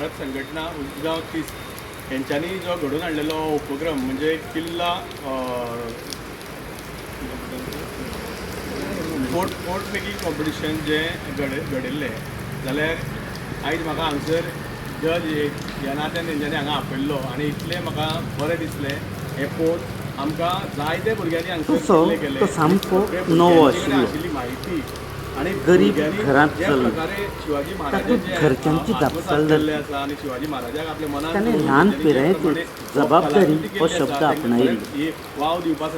भारत संघटना उजगांव तीस यांच्यानी जो घडून हाडलेलो उपक्रम म्हणजे किल्ला अं, पोर्ट पोर्ट मेकिंग कॉम्पिटिशन जे घड घडिल्लें जाल्यार आयज म्हाका हांगसर जज ह्या नात्यान तेंच्यांनी हांगा आपयल्लो आनी इतलें म्हाका बरें दिसलें हें पोर्ट आमकां जायते भुरग्यांनी हांगसर तो सामको. आशिल्ली म्हायती आनी गरीब घरांत महाराजांचे घरच्यांची मनान ताणें दवरून ल्हान प्रमाणे जबाबदारी हो केल्ली शब्द आपणायलो.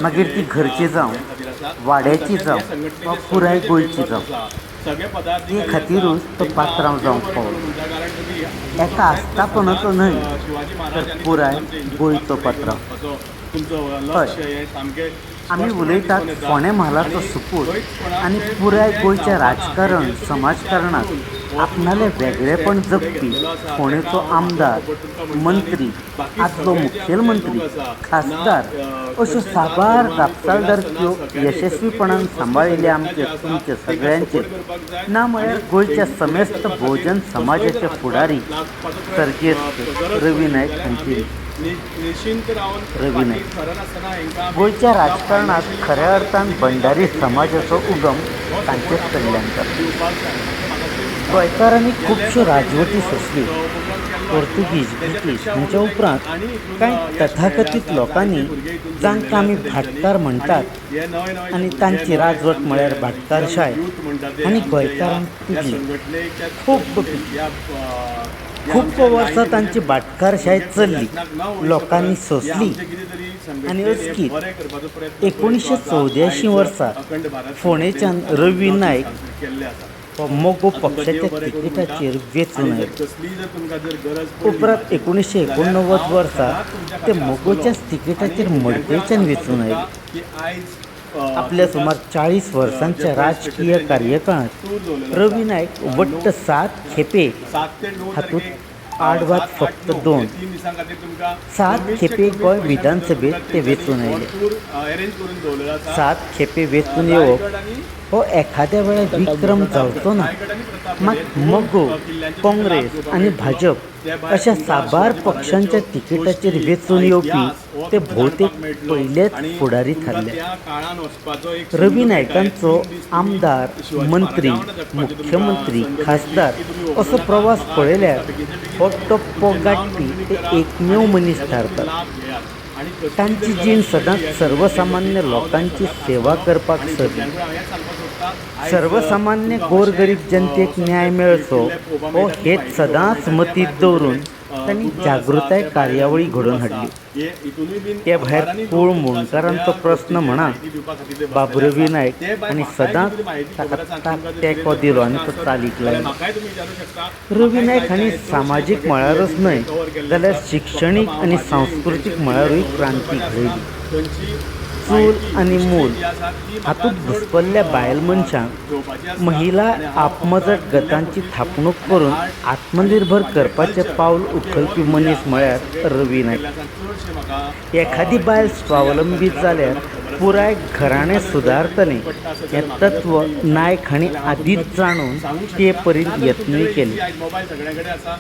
मागीर ती घरची जावं, ह्या. वाड्याची जावं, वा पुराय गोंयची जावं. ते खातीरूच तो पात्रांव जावंक पावलो. एका आस्थापनाचो न्हय, तर पुराय फुडें पात्रांव. घेवन आमी उलयतात दिसून फोंडे म्हालाचो सुपूत आनी पुराय जे गोंयच्या राजकारण समाजकारणांत समाजकारणात आपणालें वेगळेपण जगपी फोंडेचो आमदार मंत्री आदलो मुखेलमंत्री खासदार अश्यो साबार जापसालदारक्यो यशस्वीपणान सांबाळिल्ले आमचे तुमचे सगळ्यांचे. ना म्हळ्यार गोंयच्या समेस्त भोजन समाजाचे फुडारी सर्गेस्त रवी नायक हांची रवी नायक. गोंयच्या राजकारणात खऱ्या अर्थान भंडारी समाजाचो उगम तांचेच कडल्यान जालो गोंयकारांनी खुबश्यो राजवटी सोंसल्यो पोर्तुगीज ब्रिटीश हांच्या उपरांत कांय तथाकथीत लोकांनी जांकां आमी भाटकार म्हणटात आनी तांची राजवट म्हळ्यार भाटकारशाय आनी गोंयकारांक खूब खूब वर्सां तांची भाटकारशाय चलली. लोकांनी सोसली. आनी अचकीत एकोणीसशे चौद्यायशीं वर्सा फोंडेच्यान रवी नायक मोगो पक्षाच्या तिकेटाचेर वेचून आयलो उपरांत एकोणीसशे एकोणनव्वद वर्सा ते मोगोच्याच तिकेटाचेर मडकयच्यान वेचून आयले आपल्या सुमार चाळीस वर्सांच्या राजकीय कार्यकाळांत रवी नायक वट्ट सात खेपे हातूंत आडवाद फक्त दोन. सात खेपे गोंय विधानसभेत ते वेचून आयले सात खेपे वेचून येवप हो एखाद्या वेळार विक्रम जावचो ना मात मगो काँग्रेस आनी भाजप अशा साबार पक्षांच्या तिकेटाचेर वेचून येवपी ते भोवतेक पयलेच फुडारी थारले रवी नायकांचो आमदार मंत्री मुख्यमंत्री खासदार असो प्रवास पळयल्यार हो टप्पो गाठपी ते एकमेव मनीस थारता तांची जीण सदांच सर्वसामान्य लोकांची सेवा करपाक सरली सर्वसामान्य गोरगरीब जनतेक न्याय मेळचो हो हेच सदांच मतींत दवरून तांणी जागृताय कार्यावळी घडून हाडली त्या भायर कुळ मुणकारांचो प्रस्न म्हणा बाब रवी आणि आनी सदांच ताका तेंको दिलो आनी तो चालीक रवी हांणी सामाजीक मळारच न्हय जाल्यार शिक्षणीक आनी सांस्कृतीक मळारूय क्रांती घडयली चूल आनी मूल हातूंत घुसपल्ल्या बायल मनशांक महिला आपमजत गटांची थापणूक करून आत्मनिर्भर करपाचें पावल उखलपी मनीस म्हळ्यार रवी नायक एखादी बायल स्वावलंबी जाल्यार पुराय घराणें सुदारतलें हें तत्व नायक हांणी आदींच जाणून ते परीन यत्नूय केले.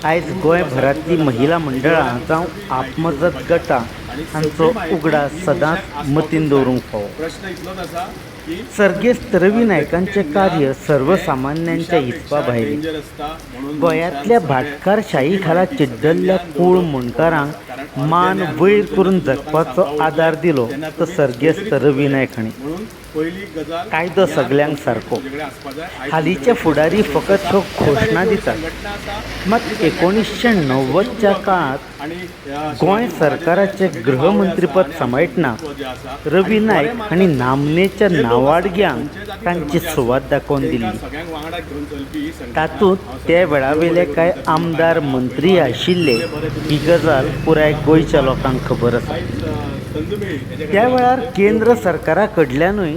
आयज गोंयभरांतली महिला मंडळां जावं आपमजत गटां हांचो उगडास सदांच मतीन दवरूंक फावो सर्गेस्त रवी नायकांचें कार्य सर्वसामान्यांच्या हिसपा म्हणून गोंयांतल्या भाटकारशाही खाला चिड्डल्ल्या कूळ मुणकारांक मान वयर करून जगपाचो आदार दिलो तो सर्गेस्त रवी नायक हांणी कायदो सगल्यांक सारको हालींचे फुडारी फकत ह्यो घोशणा दितात. मात एकोणीसशे णव्वदच्या काळात गोंय सरकाराचें गृहमंत्रीपद सांबाळटना रवी नायक हांणी नामनेच्या नांवाडग्यांक तांची सुवात दाखोवन दिल्ली सगळ्यांक संघटना. तातूंत ते वेळावेले कांय आमदार मंत्री आशिल्ले ही गजाल पुराय गोंयच्या लोकांक खबर आसा त्या वेळार केंद्र सरकारा कडल्यानूय